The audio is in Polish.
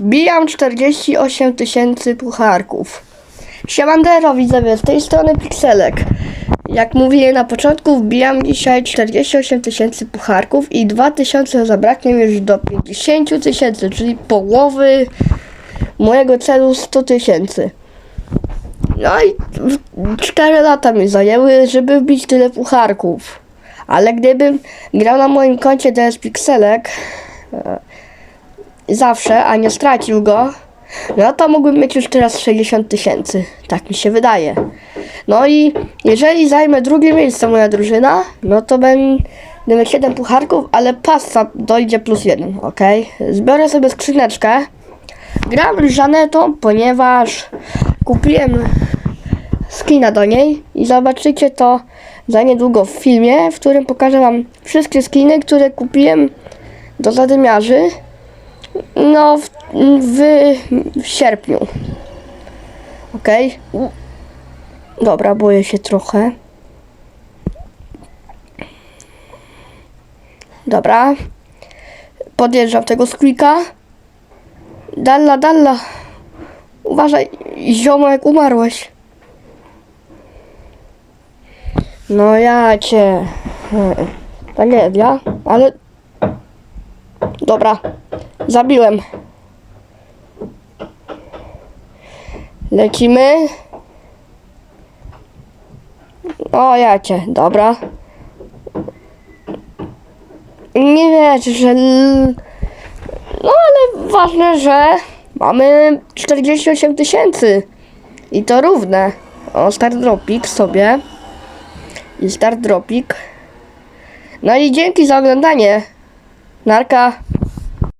Wbijam 48 tysięcy pucharków. Siemandero widzowie, z tej strony Pixelek. Jak mówiłem na początku, wbijam dzisiaj 48 tysięcy pucharków i 2000 zabraknie już do 50 tysięcy, czyli połowy mojego celu 100 tysięcy. No i 4 lata mi zajęły, żeby wbić tyle pucharków. Ale gdybym grał na moim koncie DS Pixelek e, zawsze, a nie stracił go, no to mógłbym mieć już teraz 60 tysięcy. Tak mi się wydaje. No i jeżeli zajmę drugie miejsce moja drużyna, no to będę mieć 7 pucharków, ale pasta dojdzie plus 1, ok? Zbiorę sobie skrzyneczkę. Gram Żanetą, ponieważ kupiłem skina do niej i zobaczycie to za niedługo w filmie, w którym pokażę wam wszystkie skiny, które kupiłem do zadymiarzy no w, w, w sierpniu. Okej. Dobra, boję się trochę. Dobra. Podjeżdżam tego squeaka. Dalla, dalla. Uważaj, ziomo, jak umarłeś. No ja cię. Tragedia, ale. Dobra, zabiłem. Lecimy. O ja cię, dobra. Nie wiesz, że. No ale ważne, że mamy 48 tysięcy. I to równe. O, start dropik sobie. I start dropik. No i dzięki za oglądanie. Narka.